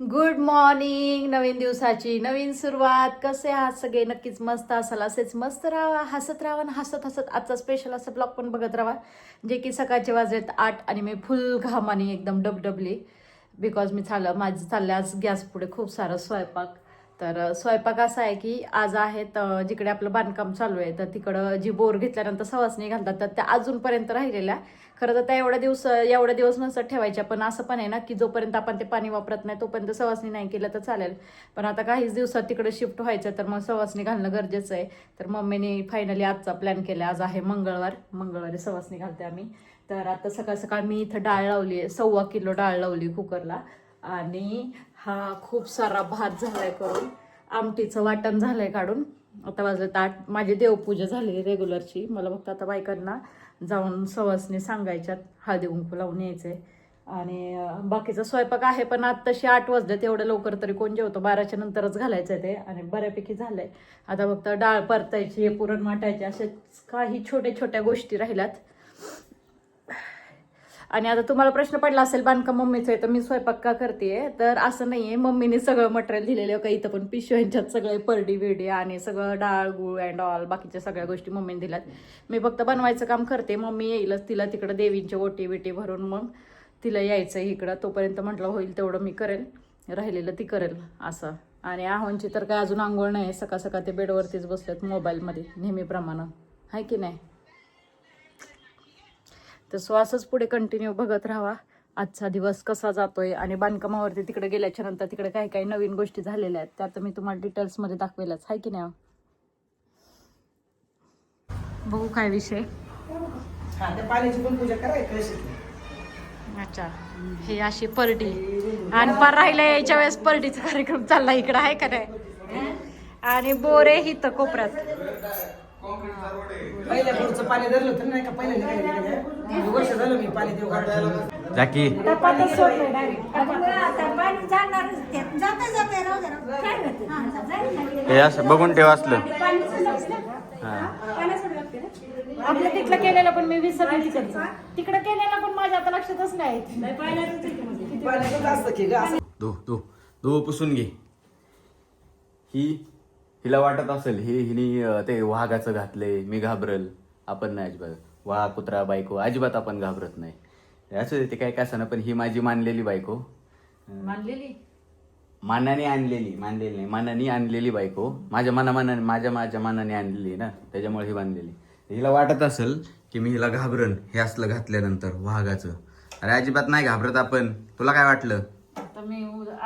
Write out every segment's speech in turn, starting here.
Good morning नवीन दिवसाची नवीन सुरुवात. कसे आहात सगळे? नक्कीच मस्त असाल. असेच मस्त राहा हसत राहा आणि हसत हसत आजचा स्पेशल असं ब्लॉग पण बघत राहा जे की सकाळचे वाजलेत आठ आणि मी फुल घामाने एकदम डबडबली. बिकॉज मी चाललं माझं चाललं आज गॅस पुढे खूप सारं स्वयंपाक. तर स्वयंपाक असा आहे की आज आहेत जिकडे आपलं बांधकाम चालू आहे तर तिकडं जी बोर घेतल्यानंतर सवासणी घालतात तर त्या अजूनपर्यंत राहिलेल्या. खरं तर त्या एवढ्या दिवस एवढ्या दिवस नसतात ठेवायच्या पण असं पण आहे ना की जोपर्यंत आपण ते पाणी वापरत नाही तोपर्यंत सवासणी नाही केलं तर चालेल. पण आता काहीच दिवसात तिकडे शिफ्ट व्हायचं तर मग सवासणी घालणं गरजेचं आहे. तर मम्मीने फायनली आजचा प्लॅन केला आज आहे मंगळवार. मंगळवारी सवासणी घालते आम्ही. तर आता सकाळ सकाळ मी इथं डाळ लावली आहे सव्वा किलो डाळ लावली कुकरला. आणि हा खूप सारा भात झालाय करून. आमटीचं वाटण झालंय काढून. आता वाजलं ताट माझी देवपूजा झाली रेग्युलरची मला फक्त आता बायकांना जाऊन सवासने सांगायच्यात. हळदी कुंकू लावून यायचंय. आणि बाकीचा स्वयंपाक आहे पण आत्ताशी तशी आठ वाजले तेवढं लवकर तरी कोण जेवतो? बाराच्या नंतरच घालायचं ते. आणि बऱ्यापैकी झालंय. आता फक्त डाळ परतायची पुरण वाटायची असे काही छोट्या छोट्या गोष्टी राहिल्यात. आणि आता तुम्हाला प्रश्न पडला असेल बांधकाम मम्मीचं आहे तर मी स्वयंपाक का करते तर असं नाही आहे मम्मीने सगळं मटेरियल दिलेलं काही इथं पण पिशव्यांच्यात सगळे परडी बिरडी आणि सगळं डाळ गुळ अँड ऑल बाकीच्या सगळ्या गोष्टी मम्मीने दिल्यात. मी फक्त बनवायचं काम करते. मम्मी येईलच. तिला तिकडं देवींची ओटी बिटी भरून मग तिला यायचं इकडं. तोपर्यंत म्हटलं होईल तेवढं मी करेल. राहिलेलं ती करेल. असं. आणि आहोंची तर काय अजून आंघोळ नाही सकाळ सकाळ ते बेडवरतीच बसलेत मोबाईलमध्ये नेहमीप्रमाणे. आहे की नाही? तर श्वासच पुढे कंटिन्यू बघत राहावा आजचा दिवस कसा जातोय आणि बांधकामावरती तिकडे गेल्याच्यानंतर तिकडे काही काही नवीन गोष्टी झालेल्या आहेत त्या तर मी तुम्हाला डिटेल्समध्ये दाखवेलच. आहे की नाही? बघू काय विषय. हा. अच्छा हे अशी परडी. आणि पर राहिल्या यायच्या वेळेस परडीचा कार्यक्रम चालला इकडं आहे का नाही? आणि बोरे हिथं कोपऱ्यात. पहिल्या पुढचं पाणी धरलं होतं नाही का? पहिल्या निघाले निघाले. वर्ष झालं मी पाणी देऊ जाकी. टपातच. हे असं बघून ठेव असलं. आपलं तिथलं केलेलं पण मी विसरले तिकडचं तिकडं केलेलं पण माझ्या आता लक्षातच नाही. पाण्याचं असतं की ग असं. धो धो. धो पुसून घे. ही हिला वाटत असेल ही हिने ते वाघाचं घातलंय मी घाबरल. आपण नाही अजिबात. वाघ कुत्रा बायको अजिबात आपण घाबरत नाही. असं ते काय काय असं पण ही माझी मानलेली बायको. मानलेली? मानाने आणलेली मानलेली नाही. मानाने आणलेली बायको. माझ्या मनामानाने माझ्या माझ्या मनाने आणलेली ना त्याच्यामुळे ही बांधलेली हिला वाटत असेल की मी हिला घाबरन हे असलं घातल्यानंतर वाघाचं. अरे अजिबात नाही घाबरत आपण. तुला काय वाटलं?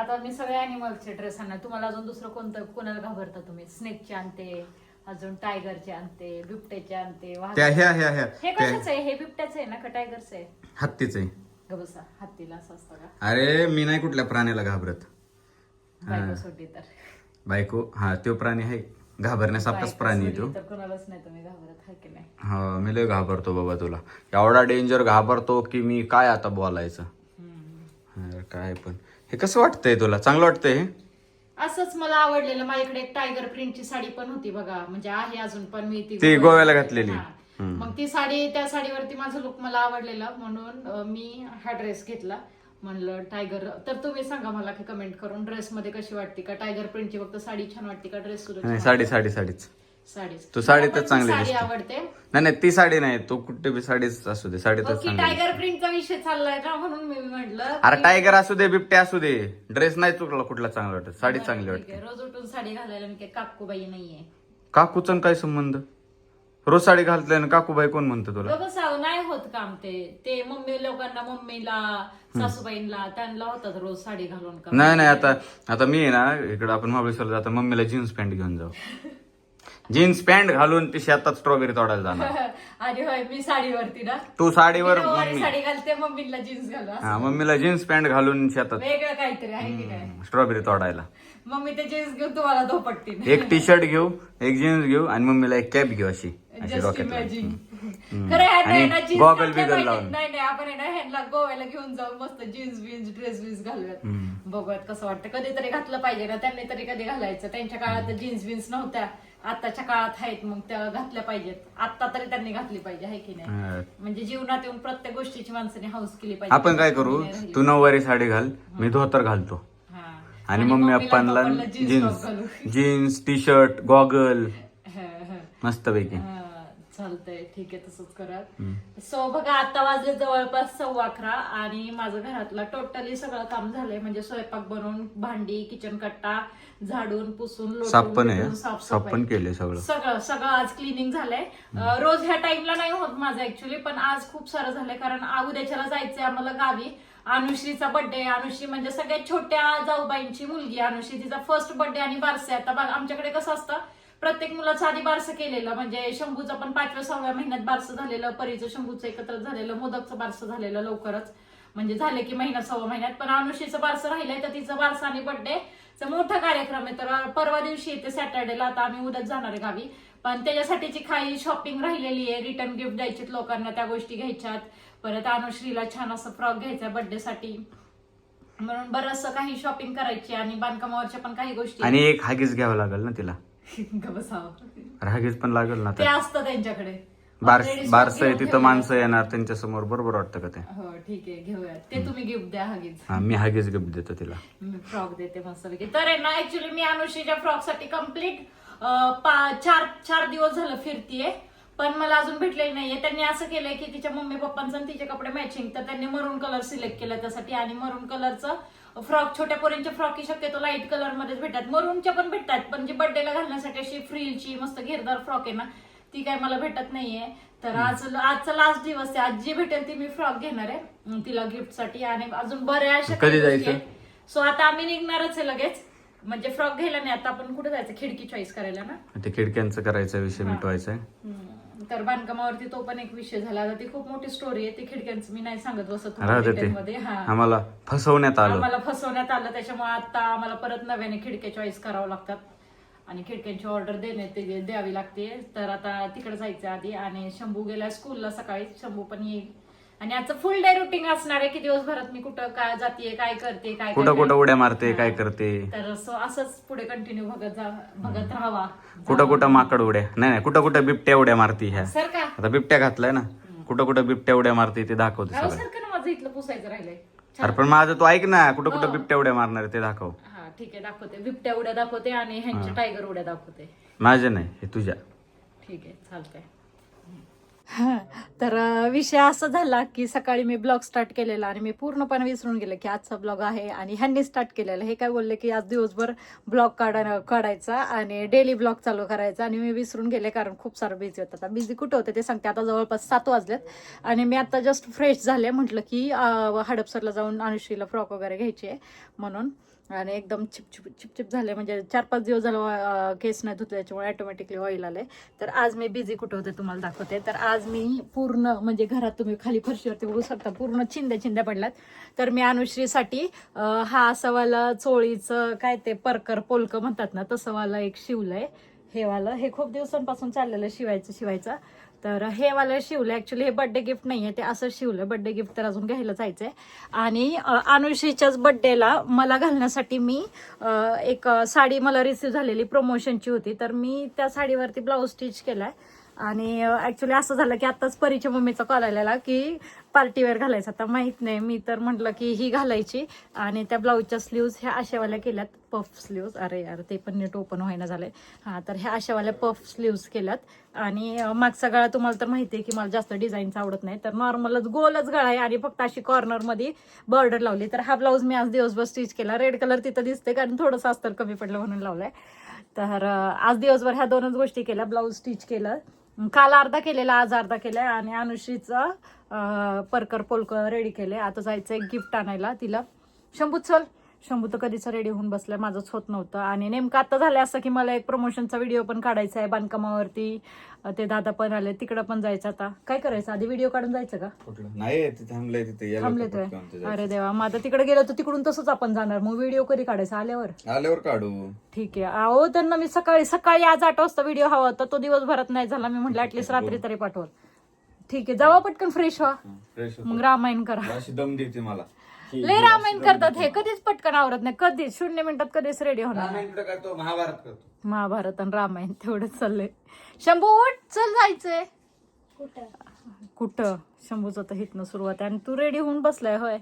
आता मी सगळे अॅनिमलचे ड्रेस आणणार. तुम्हाला अजून दुसरं कोणतं कोणाला घाबरता तुम्ही? स्नेकचे आणते अजून टायगरचे आणते बिबट्याचे आणते वाघ- त्या ह्या ह्या ह्या हे कशाचं आहे? हे बिबट्याचं आहे ना का टायगरचं आहे? हत्तीचं आहे. गबसा हत्तीला असं असतं का? अरे मी नाही कुठल्या प्राण्याला घाबरत. बायको सोडली तर. बायको हा तो प्राणी आहे. घाबरण्यासारखाच बायको प्राणी आहे सोडली तो. तर कोणालाच नाही तुम्ही घाबरत की नाही? हा मी लय घाबरतो बाबा तुला. एवढा डेंजर घाबरतो की मी काय आता बोलायचं? काय पण. हे कसं वाटतंय तुला? चांगलं वाटतंय हे? असंच मला आवडलेलं. माझ्याकडे एक टायगर प्रिंटची साडी पण होती बघा. म्हणजे आहे अजून पण मी ती ती गोव्याला घातलेली. हा. मग ती साडी त्या साडीवरती माझं लुक मला आवडलेलं. म्हणून अं, मी हा ड्रेस घेतला. म्हणलं टायगर तर तुम्ही सांगा मला की कमेंट करून ड्रेस मध्ये कशी वाटते का? टायगर प्रिंटची फक्त साडी छान वाटते का? ड्रेस सुद्धा नाही साडी साडी साडीच. साडी तू साडी तर पण चांगली साडी दिसते. आवडते? नाही नाही ती साडी नाही तू कुठे बी साडीच असू दे साडी तर चांगली टायगर प्रिंटचा विषय चाललाय ना म्हणून मी म्हटलं अरे टायगर असू दे बिबट्या असू दे ड्रेस नाही तुला कुठला चांगला वाटत साडी चांगली वाटते. रोज उठून साडी घालायला मी काही काकूबाई नाहीये. काकूचा काय संबंध? रोज साडी घालतल्यानं काकूबाई कोण म्हणतं तुला? बघ साव नाही होत काम ते. ते मम्मी लोकांना मम्मीला सासूबाईंना त्यांना होतात रोज साडी घालून काम नाही नाही आता आता मी आहे ना इकडे आपण महाबळेश्वरला जाता मम्मीला जीन्स पॅन्ट घेऊन जाऊ. जीन्स पॅन्ट घालून ती शेतात स्ट्रॉबेरी तोडायला जाणार. आणि होय मी साडीवरती ना. तू साडीवर मी नऊवारी मम्मी. साडी घालते मम्मीला जीन्स घालू असं. हा मम्मीला जीन्स पॅन्ट घालून शेतात वेगळं काहीतरी आहे की नाही स्ट्रॉबेरी तोडायला. मम्मी ते जीन्स घेऊन तुम्हाला धोपटती एक टी शर्ट घेऊ एक जीन्स घेऊ आणि मम्मीला एक कॅप घेऊ अशी अशी जस्ट डोक्यात इमॅजिन हम्म. खरं ह्यांना आणि आहे ना jeans goggle घातल्या बिगल पाहिजेत. लावून. नाही नाही आपण आहे ना ह्यांना गोव्याला घेऊन जाऊन मस्त जीन्स बीन्स ड्रेस बीन्स घालूयात. बघूयात कसं वाटतं. कधीतरी घातलं पाहिजे ना त्यांनी तरी कधी घालायचं. त्यांच्या काळात जीन्स बीन्स नव्हत्या. आताच्या काळात आहेत मग त्या घातल्या पाहिजेत. आता तरी त्यांनी घातली पाहिजे आहे की नाही? हा. म्हणजे जीवनात येऊन प्रत्येक गोष्टीची माणसाने हाऊस केली पाहिजे. आपण काय करू? राहिली. तू नऊवारी साडी घाल मी धोतर घालतो. हा. आणि मम्मी पप्पांना jeans jeans T shirt goggle. मस्तपैकी. चालतंय ठीक आहे तसंच करा सो बघा आता वाजले जवळपास सव्वा अकरा आणि माझं घरातलं टोटली सगळं काम झालंय. म्हणजे स्वयंपाक बनवून भांडी किचन कट्टा झाडून पुसून लोटून, साफ पण आहे बिटून, साफ साफसफाई. पण केले सगळं. सगळं सगळं आज क्लिनिंग झालंय. अं, रोज ह्या टाइमला नाही होत माझं ऍक्च्युली पण आज खूप सारं झालंय कारण आ- उद्याच्याला जायचंय आम्हाला गावी. अनुश्रीचा बर्थडे अनुश्री म्हणजे सगळ्यात छोट्या जाऊबाईंची मुलगी अनुश्री तिचा फर्स्ट बर्थडे आणि बारसे आता बघ आमच्याकडे कसं असतं प्रत्येक मुलाचं आधी बारसं केलेलं म्हणजे शंभूचं पण पाचव्या सहाव्या महिन्यात बारसं झालेलं परीचं शंभूचं एकत्र झालेलं मोदकचं बारसं झालेलं लवकरच. म्हणजे झाले की महिना सव्वा महिन्यात. पण अनुश्रीचं बारसं राहिलंय तर तिचं बारसं आणि बर्थडे मोठा कार्यक्रम आहे. तर परवा दिवशी येते सॅटर्डेला आता आम्ही उद्याच जाणार आहे गावी. पण त्याच्यासाठीची काही शॉपिंग राहिलेली आहे. रिटर्न गिफ्ट द्यायची लोकांना त्या गोष्टी घ्यायच्यात. परत अनुश्रीला छान असं फ्रॉक घ्यायचा बर्थडे साठी. म्हणून बरंच काही शॉपिंग करायची आणि बांधकामावरच्या पण काही गोष्टी आणि एक हागीच घ्यावं लागेल ना तिला. हागीच पण लागेल ना ते असतं त्यांच्याकडे. बारस Already बारस आहे तिथं माणसं येणार त्यांच्यासमोर बरोबर वाटतं का ते? हो ठीक आहे घेऊया ते तुम्ही गिफ्ट द्या हगीच हा मी हागीच गिफ्ट देतो तिला. मी फ्रॉक देते मस्तपैकी. तर आहे ना ऍक्च्युली मी अनुश्रीच्या फ्रॉकसाठी कंप्लीट चार चार दिवस झालं फिरतीये पण मला अजून भेटलेली नाहीये. त्यांनी असं केलंय की तिच्या मम्मी पप्पांचं आणि तिचे कपडे मॅचिंग तर त्यांनी मरून कलर सिलेक्ट केला त्यासाठी. आणि मरून कलरचं फ्रॉक छोट्या पोरींचे फ्रॉक ही शक्यतो लाइट कलर मध्येच भेटतात. मरूनच्या पण भेटतात पण जी बर्थडेला घालण्यासाठी अशी फ्रीलची मस्त घेरदार फ्रॉक आहे ना ती काय मला भेटत नाहीये. तर आज आजचा लास्ट दिवस आहे. आज जी भेटेल ती मी फ्रॉक घेणार आहे तिला गिफ्टसाठी. आणि अजून बऱ्याचशा कधी जायचं? सो आता आम्ही निघणारच आहे लगेच. म्हणजे फ्रॉक घ्यायला नाही आता आपण कुठे जायचं? खिडकी चॉईस करायला ना? ते खिडक्यांचं करायचा विषय मिटवायचा आहे. तर बांधकामावरती तो पण एक विषय झाला. आता ती खूप मोठी स्टोरी आहे. ती खिडक्यांचं मी नाही सांगत बसत राहू दे detail मध्ये. हा. आम्हाला फसवण्यात आलं. आम्हाला फसवण्यात आलं. त्याच्यामुळे आता आम्हाला परत नव्याने खिडक्या चॉईस करावं लागतात. आणि खिडक्यांची ऑर्डर देणे ते द्यावी लागते. तर आता तिकडे जायचं आधी. आणि शंभू गेला स्कूलला सकाळी. शंभू पण येईल. आणि आजचं फुल डे रुटीन असणार आहे की दिवसभरात मी कुठं काय जाते काय करते काय कुठं कुठं उड्या मारते काय करते? तर सो असंच पुढे कंटिन्यू बघत जा बघत राहावा. कुठं कुठं माकड उड्या. नाही नाही कुठं कुठं बिबट्या उड्या मारती ह्या. सर का? आता बिबट्या घातलाय ना. कुठं कुठं बिबट्या उड्या मारते ते दाखवते सगळं. सर का ना माझं इथलं पुसायचं राहिलंय. अरे पण माझं तू ऐक ना कुठं हो. कुठं बिबट्या उड्या मारणार आहे ते दाखव. हा ठीक आहे दाखवते. बिबट्या उड्या दाखवते आणि ह्यांच्या टायगर उड्या दाखवते. माझ्या नाही हे तुझ्या. ठीक आहे चालतंय. तर विषय असा झाला की सकाळी मी ब्लॉग स्टार्ट केलेला आणि मी पूर्णपणे विसरून गेले की आजचा ब्लॉग आहे आणि ह्यांनी स्टार्ट केलेला. हे काय बोलले की आज दिवसभर ब्लॉग काढा काढायचा आणि डेली ब्लॉग चालू करायचा आणि मी विसरून गेले कारण खूप सारं बिझी होतं. आता बिझी कुठं होते ते सांगते. आता जवळपास सात वाजलेत आणि मी आता जस्ट फ्रेश झाले. म्हटलं की हडपसरला जाऊन अनुश्रीला फ्रॉक वगैरे घ्यायची आहे म्हणून. आणि एकदम छिपछिप छिपछिप झाले. म्हणजे चार पाच दिवस झालं केस नाही धुतले त्याच्यामुळे ऑटोमॅटिकली ऑइल आले. तर आज मी बिझी कुठे होते तुम्हाला दाखवते. तर आज मी पूर्ण म्हणजे घरात तुम्ही खाली फरशीवरती बघू शकता पूर्ण चिंद्या चिंद्या पडल्यात. तर मी अनुश्रीसाठी हा असं वाला चोळीचं काय ते परकर पोलकं म्हणतात ना तसं वाला एक शिवलंय. हे वालं हे खूप दिवसांपासून चाललेलं शिवायचं शिवायचं. तर हे वालं शिवलं. ऍक्च्युली हे बर्थडे गिफ्ट नाही आहे ते असं शिवलं. बर्थडे गिफ्ट तर अजून घ्यायला जायचंय. आणि अनुषीच्याच बड्डेला बर्थडेला मला घालण्यासाठी मी एक साडी मला रिसीव झालेली प्रमोशनची होती. तर मी त्या साडीवरती ब्लाऊज स्टिच केलाय. आणि ऍक्च्युली असं झालं की आताच परीच्या मम्मीचा कॉल आलेला की पार्टीवेअर घालायचा. आता माहीत नाही मी तर म्हटलं की ही घालायची. आणि त्या ब्लाऊजच्या स्लीव्ज ह्या आशावाल्या केल्यात पफ स्लीव्ज अरे यार ते पण नीट ओपन व्हायना झालंय. हां तर ह्या आशावाल्या पफ स्लीव्ज केल्यात. आणि मागचा गळा तुम्हाला तर माहिती आहे की मला जास्त डिझाईनचा आवडत नाही तर नॉर्मलच गोलच गळा आहे आणि फक्त अशी कॉर्नरमध्ये बॉर्डर लावली. तर हा ब्लाऊज मी आज दिवसभर स्टिच केला. रेड कलर तिथं दिसते कारण थोडंसं अस्तर कमी पडलं म्हणून लावलाय. तर आज दिवसभर ह्या दोनच गोष्टी केल्या. ब्लाऊज स्टिच केलं. काल अर्धा केलेला आज अर्धा केलाय आणि अनुश्रीचं परकर पोलक रेडी केले आता जायचं एक गिफ्ट आणायला तिला. शंभू चल. शंभू तर कधीच रेडी होऊन बसलाय माझंच होत नव्हतं. आणि नेमकं आता झालंय असं की मला एक प्रमोशनचा व्हिडिओ पण काढायचा आहे बांधकामावरती. ते दादा पण आले तिकडं पण जायचं आता. काय करायचं? आधी व्हिडिओ काढून जायचं का? नाही तिथे. थांबले अरे देवा मग आता तिकडे गेलो तर तिकडून तसंच आपण जाणार. मग व्हिडिओ कधी काढायचा? आल्यावर? आल्यावर काढू. ठीक आहे. अहो त्यांना मी सकाळी सकाळी आज आठ वाजता व्हिडिओ हवा होता. तो दिवसभरात नाही झाला. मी म्हटलं ऍटलीस्ट रात्री तरी पाठवल. ठीक आहे जावा पटकन फ्रेश व्हा. फ्रेश मग रामायण करा. दम देते मला. लय रामायण करतात हे. कधीच पटकन आवरत नाही. कधीच शून्य मिनिटात कधीच रेडी होणार नाही. रामायण करतो? महाभारत करतो. महाभारत आणि रामायण तेवढंच चाललंय. शंभू उठ चल जायचंय. कुठं? शंभूचं तर हितनं सुरुवात आहे. आणि तू रेडी होऊन बसलाय होय.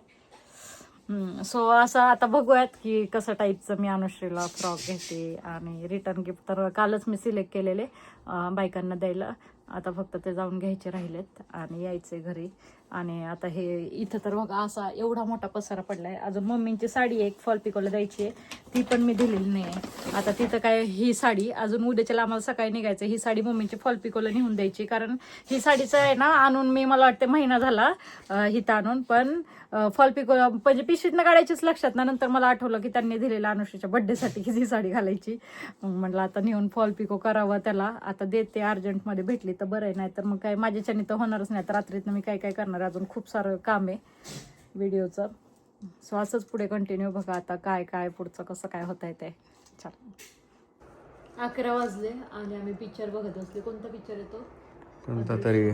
सो असं आता बघूयात की कसं टाईपचं मी अनुश्रीला फ्रॉक घेते आणि रिटर्न गिफ्ट तर कालच मी सिलेक्ट केलेले अं, बायकांना द्यायला. आता फक्त ते जाऊन घ्यायचे राहिलेत आणि यायचे घरी. आणि आता हे इथं तर बघा असा एवढा मोठा पसारा पडलाय. अजून मम्मींची साडी एक फॉल पिकोला द्यायची आहे. ती पण मी दिलेली नाही आहे आता तिथं काय ही साडी अजून उद्याच्याला आम्हाला सकाळी निघायचं ही साडी मम्मीची फॉल पिकोला नेऊन द्यायची कारण ही साडीचं आहे ना आणून मी मला वाटते महिना झाला हिथं आणून. पण फॉल पिकोला म्हणजे पिशवीतनं काढायचीच लक्षात ना. नंतर मला आठवलं की त्यांनी दिलेलं अनुष्ठीच्या बड्डेसाठी ही साडी घालायची. म्हटलं आता नेऊन फॉल पिको करावं त्याला. आता देते अर्जंटमध्ये भेटली तर बरं आहे. नाही तर मग काय माझ्याच्याने तर होणारच नाही. तर रात्रीतनं मी काय काय करणार? अजून खूप सारं काम आहे व्हिडिओचं. सो असंच पुढे कंटिन्यू बघा आता काय काय पुढचं कसं काय होत आहे ते. चल. अकरा वाजले आणि आम्ही पिक्चर बघत असले कोणता पिक्चर येतो कोणता तरी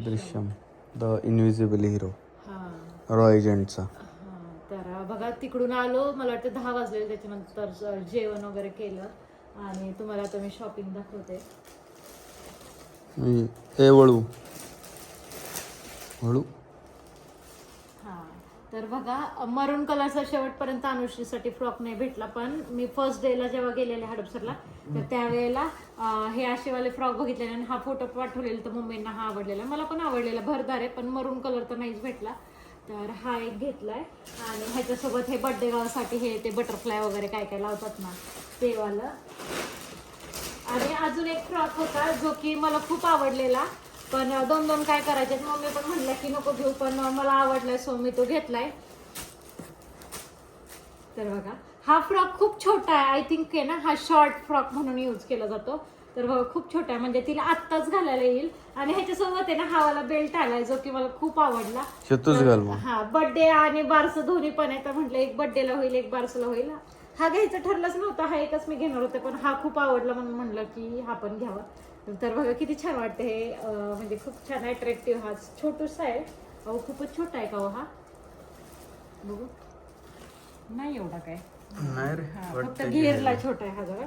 दृश्यम द इनविजिबल हिरो हा. रॉय एजंटचा हा, तर बघा तिकडून आलो. मला वाटतं दहा वाजले त्याच्यानंतर जेवण वगैरे केलं. आणि तुम्हाला आता मी शॉपिंग दाखवते. ए वळू. वळू हा. तर बघा मरून कलरचा शेवटपर्यंत अनुश्रीसाठी फ्रॉक नाही भेटला पण मी फर्स्ट डेला जेव्हा गेलेले हडपसरला तर त्यावेळेला अं, हे आशेवाले फ्रॉक बघितले आणि हा फोटो पाठवलेला तर मुंबईंना हा आवडलेला. मला पण आवडलेला भरदार आहे पण मरून कलर तर नाहीच भेटला. तर हा एक घेतलाय. आणि ह्याच्यासोबत हे बड्डे गावासाठी हे ते बटरफ्लाय वगैरे काय काय लावतात ना ते वालं आणि अजून एक फ्रॉक होता जो की मला खूप आवडलेला. पण दोन दोन काय करायचे मम्मी पण म्हणलं की नको घेऊ पण मला आवडलाय सो मी तो घेतलाय. तर बघा हा फ्रॉक खूप छोटा आहे. आय थिंक आहे ना हा शॉर्ट फ्रॉक म्हणून यूज केला जातो. तर बघा खूप छोटा आहे. म्हणजे तिला आत्ताच घालायला येईल. आणि ह्याच्यासोबत आहे ना हा वाला बेल्ट आलाय जो की मला खूप आवडला. शेतूच घाल मग. हा बर्थडे आणि बारस दोन्ही पण आहे. तर म्हटलं एक बर्थडेला होईल एक बारसला होईल. हा घ्यायचं ठरलंच नव्हतं. हा एकच मी घेणार होते पण हा खूप आवडला म्हणून म्हणलं की हा पण घ्यावा. तर बघा किती छान वाटतं हे म्हणजे खूप छान अट्रॅक्टिव्ह हा. छोटूसा आहे. अहो खूपच छोटा आहे का हो हा? बघू. नाही एवढा काय. नाही रे हा, फक्त घेरला छोटा आहे हा जरा.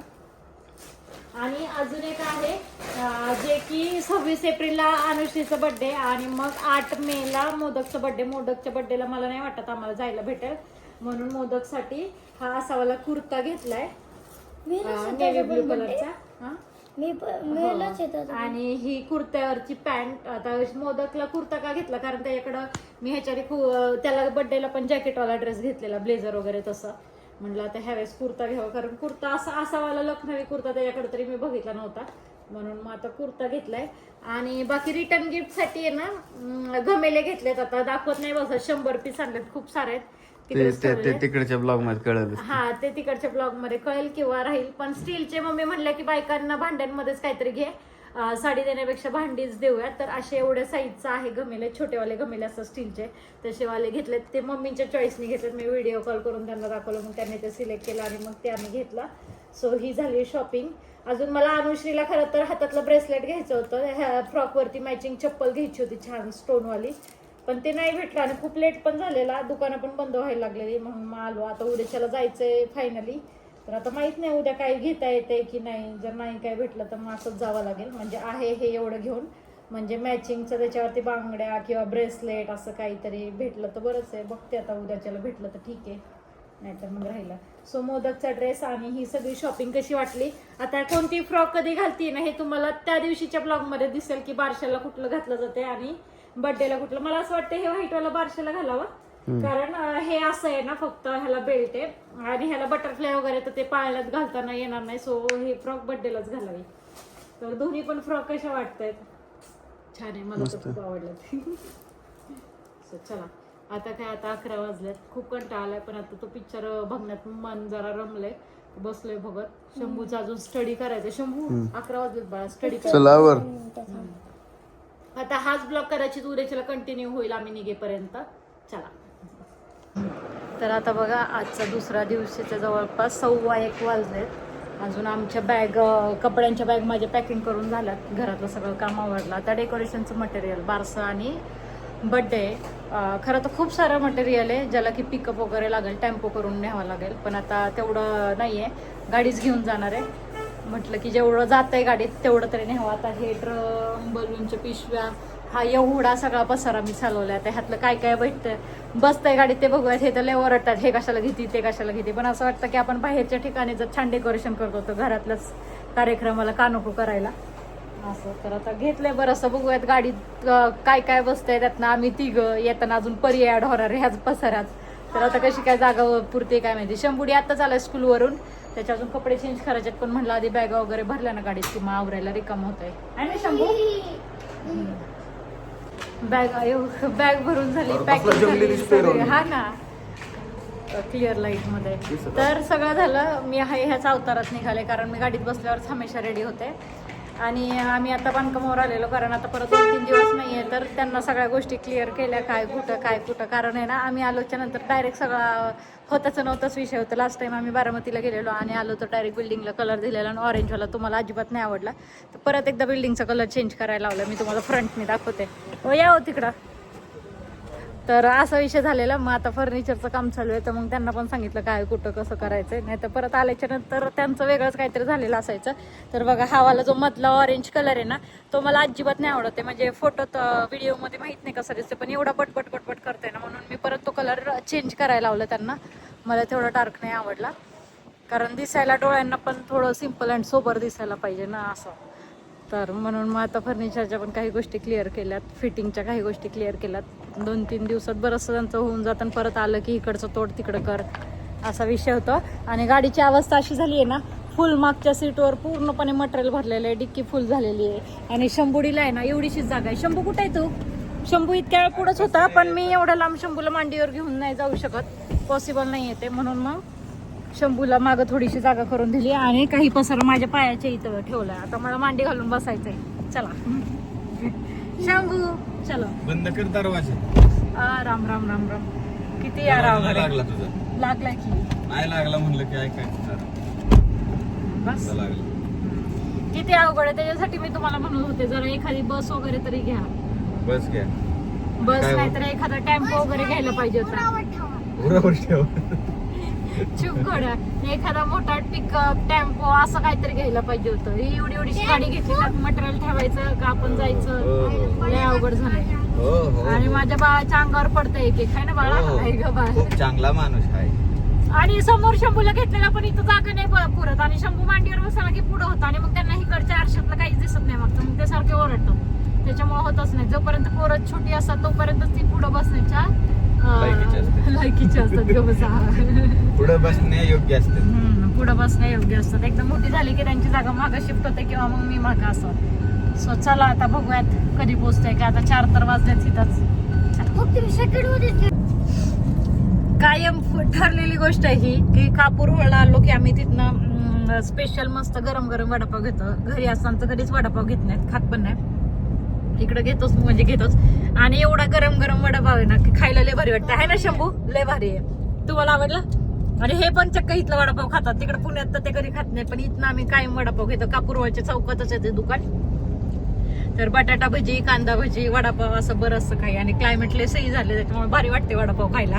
आणि अजून एक आहे अं, जे की सव्वीस एप्रिलला अनुश्रीचा बर्थडे आणि मग आठ मे ला मोदकचा बर्थडे मोदकच्या बर्थडेला मला नाही वाटत आम्हाला जायला भेटेल. म्हणून मोदकसाठी हा असावाला कुर्ता घेतलाय. नेव्ही ब्लू कलरचा हा? मी मेलच येतात आणि ही कुर्त्यावरची पॅन्ट आता मोदकला कुर्ता का घेतला? कारण त्याच्याकडं मी ह्याच्या आधी खू- त्याला बर्थडेला पण जॅकेटवाला ड्रेस घेतलेला ब्लेझर वगैरे तसं. म्हणलं आता ह्यावेळेस कुर्ता घ्यावा कारण कुर्ता असा असावाला लखनवी कुर्ता त्याच्याकडे तरी मी बघितला नव्हता. म्हणून मग आता कुर्ता घेतलाय. आणि बाकी रिटर्न गिफ्टसाठी आहे ना अं, घमेले घेतलेत. आता दाखवत नाही बसत शंभर पीस आणलेत खूप सारे आहेत. ते तिकडच्या ब्लॉगमध्ये कळलं. हा ते तिकडच्या ब्लॉगमध्ये कळेल किंवा राहील. पण स्टीलचे मम्मी म्हणल्या की बायकांना भांड्यांमध्येच काहीतरी घे. अं, साडी देण्यापेक्षा भांडीच देऊयात. तर असे एवढ्या साईजचा आहे गमेले छोटेवाले गमेले असतात स्टीलचे. तसेवाले घेतलेत. ते मम्मीच्या चॉईसने घेतलेत. मी व्हिडिओ कॉल करून त्यांना दाखवलं. मग त्यांनी ते सिलेक्ट केलं आणि मग ते आम्ही घेतला. सो ही झाली शॉपिंग अजून मला अनुश्रीला खरं तर हातातलं ब्रेसलेट घ्यायचं होतं. ह्या फ्रॉकवरती मॅचिंग चप्पल घ्यायची होती छान स्टोनवाली पण ते नाही भेटलं आणि खूप लेट पण झालेला. दुकानं पण बंद व्हायला लागलेली. म्हणून मग आलो. आता उद्याच्याला जायचंय फायनली तर आता माहीत नाही उद्या काही घेता येते की नाही. जर नाही काय भेटलं तर मग असंच जावं लागेल. म्हणजे आहे हे एवढं घेऊन. म्हणजे मॅचिंगचं त्याच्यावरती बांगड्या किंवा ब्रेसलेट असं काहीतरी भेटलं तर बरंच आहे. बघते आता उद्याच्याला भेटलं तर ठीक आहे. नाहीतर मग राहिलं. सो मोदकचा ड्रेस आणि ही सगळी शॉपिंग कशी वाटली? आता कोणती फ्रॉक कधी घालते ना हे तुम्हाला त्या दिवशीच्या ब्लॉगमध्ये दिसेल की बारशाला कुठलं घातलं जाते आणि बर्थडेला कुठलं. मला असं वाटतं हे व्हाईटवाला बारशाला घालावं. कारण हे असं आहे ना फक्त ह्याला बेल्ट आहे आणि ह्याला बटरफ्लाय वगैरे तर ते पायालाच घालताना येणार नाही. सो हे फ्रॉक बर्थडेलाच घालावी. तर दोन्ही पण फ्रॉक कशा वाटतायत? छान आहे मला तर खूप आवडलं. चला. आता काय आता अकरा वाजल्यात खूप कंटाळा आलाय पण आता तो पिक्चर बघण्यात मन जरा रमलंय. बसलोय बघत. शंभूचा अजून स्टडी करायचं शंभू अकरा वाजलेत बाळा स्टडी चलावर आता हाच ब्लॉग कदाचित उद्याच्याला कंटिन्यू होईल आम्ही निघेपर्यंत. चला. तर आता बघा आजचा दुसरा दिवशीच्या जवळपास सव्वा एक वाजलेत. अजून आमच्या बॅग कपड्यांच्या बॅग माझ्या पॅकिंग करून झाल्यात. घरातलं सगळं काम आवडलं आता डेकोरेशनचं मटेरियल बारसं आणि बड्डे खरं तर खूप सारं मटेरियल आहे ज्याला की पिकअप वगैरे लागेल टेम्पो करून न्यावं लागेल. पण आता तेवढं नाही आहे गाडीच घेऊन जाणार आहे. म्हटलं की जेवढं जात आहे गाडीत तेवढं तरी न्यावं. आता हे ड्रम बलूनच्या पिशव्या हा एवढा सगळा पसारा मी चालवला आता ह्यातलं काय काय भेटतं बसतंय गाडीत ते बघूयात. हे तर लय ओरडतात. हे कशाला घेते ते कशाला घेते? पण असं वाटतं की आपण बाहेरच्या ठिकाणी जर छान डेकोरेशन करतो तर घरातल्याच कार्यक्रमाला का नको करायला. असं. तर आता घेतलंय बरंचसं बघूयात गाडीत काय काय बसतंय त्यातनं आम्ही तिघ येताना अजून पर्याय होणार ह्याच पसारात. तर आता कशी काय जागा पुरते काय माहिती. शंभुडी आत्ताच आलाय स्कूलवरून. त्याच्या अजून कपडे चेंज करायचे पण म्हणलं आधी बॅग वगैरे भरल्या ना गाडीत की मग आवरायला रिकाम होत आहे ना शंभू? बॅग बॅग भरून झाली पॅकिंग. हा ना. क्लिअर लाइटमध्ये. तर सगळं झालं मी ह्याच अवतारात निघाले कारण मी गाडीत बसल्यावरच हमेशा रेडी होते. आणि आम्ही आता बांधकामावर आलेलो कारण आता परत दोन तीन दिवस नाही आहे तर त्यांना सगळ्या गोष्टी क्लिअर केल्या काय कुठं काय कुठं कारण आहे ना आम्ही आलोच्या नंतर डायरेक्ट सगळा होताचं नव्हताच विषय होता. लास्ट टाइम आम्ही बारामतीला गेलेलो आणि आलो तर डायरेक्ट बिल्डिंगला कलर दिलेला आणि ऑरेंजवाला तुम्हाला अजिबात नाही आवडला. तर परत एकदा बिल्डिंगचा कलर चेंज करायला लावला मी तुम्हाला फ्रंटने दाखवते. हो या हो तिकडं. तर असा विषय झालेला. मग आता फर्निचरचं काम चालू आहे. तर मग त्यांना पण सांगितलं काय कुठं कसं करायचंय. नाही तर परत आल्याच्यानंतर त्यांचं वेगळंच काहीतरी झालेलं असायचं. तर बघा हावाला जो मधला ऑरेंज कलर आहे ना तो मला अजिबात नाही आवडत आहे. म्हणजे फोटोत व्हिडिओमध्ये माहीत नाही कसं दिसतं पण एवढा पटपट पटपट करते ना म्हणून मी परत तो कलर चेंज करायला लावला त्यांना. मला तेवढा डार्क नाही आवडला. कारण दिसायला डोळ्यांना पण थोडं सिंपल अँड सोबर दिसायला पाहिजे ना असं. तर म्हणून मग आता फर्निचरच्या पण काही गोष्टी क्लिअर केल्यात. फिटिंगच्या काही गोष्टी क्लिअर केल्यात. दोन तीन दिवसात बरंचसं त्यांचं होऊन जातं आणि परत आलं की इकडचं तोड तिकडं कर असा विषय होता. आणि गाडीची अवस्था अशी झाली आहे ना फुल मागच्या सीटवर पूर्णपणे मटेरियल भरलेलं आहे डिक्की फुल झालेली आहे. आणि शंभुडीला आहे ना एवढीशीच जागा आहे. शंभू कुठे आहे तू? शंभू इतक्या वेळ पुढंच होता पण मी एवढ्या लांब शंभूला मांडीवर घेऊन नाही जाऊ शकत. पॉसिबल नाही येते म्हणून मग शंभूला मागं थोडीशी जागा करून दिली आणि काही पसार माझ्या पायाच्या इथं ठेवलाय. आता मला मांडी घालून बसायचंय. चला. शंभू चलो. बंद कर दरवाजा. आ, राम राम राम राम. किती आहे. लागला तुझा. लागला की. नाही लागला म्हणलं की ऐकायचं बस. लागला. किती अवघड आहे. त्याच्यासाठी मी तुम्हाला म्हणत होते जरा एखादी बस वगैरे तरी घ्या. बस घ्या. बस काय नाही तर एखादा टेम्पो वगैरे घ्यायला पाहिजे होता. चुप घोड्या एखादा मोठा पिकअप टेम्पो असं काहीतरी घ्यायला पाहिजे होतं. ही एवढी एवढीशी गाडी घेतली त्यात मटेरियल ठेवायचं का आपण जायचं? लय अवघड हो हो. आणि माझ्या बाळाच्या अंगावर पडतं एक एक. आहे ना बाळा? हो. आहे ग बाळ. खूप चांगला माणूस आहे. आणि समोर शंभूला घेतलेला पण इथं जागा नाही प- पुरत. आणि शंभू मांडीवर बसायला की पुढं होतं. आणि मग त्यांना इकडच्या आरशातलं काहीच दिसत नाही मग मग ते सारखे ओरडतं त्याच्यामुळे होतच नाही. जोपर्यंत पोरत छोटी असतात तोपर्यंत ती पुढं बसण्याच्या लायकीची असते. लायकीची असतात ग बसा. पुढे बसणे योग्य असते. पुढं बसणं योग्य असतात. एकदम मोठी झाली की त्यांची जागा मागं शिफ्ट होते किंवा मग मी मागं असं. सो चला आता बघूयात कधी पोचतंय का. आता चार तर वाजल्यात तिथंच. कायम ठरलेली गोष्ट आहे ही की कापूरवळला आलो की आम्ही तिथनं स्पेशल मस्त गरम गरम वडापाव घेतो. घरी असताना तर कधीच वडापाव घेत नाहीत खात पण नाही इकडे घेतोच म्हणजे घेतोच आणि एवढा गरम गरम वडापाव आहे ना की खायला लय भारी वाटतं. आहे ना शंभू? लय भारी आहे. तुम्हाला आवडला? आणि हे पण चक्क इथलं वडापाव खातात. तिकडे पुण्यात तर ते कधी खात नाही पण इथनं आम्ही कायम वडापाव घेतो. कापूरवाच्या चौकातच येते दुकान. तर बटाटा भजी कांदा भजी वडापाव असं बरंचसं काही. आणि क्लायमेट लय सही झाले त्याच्यामुळे भारी वाटते वडापाव खायला.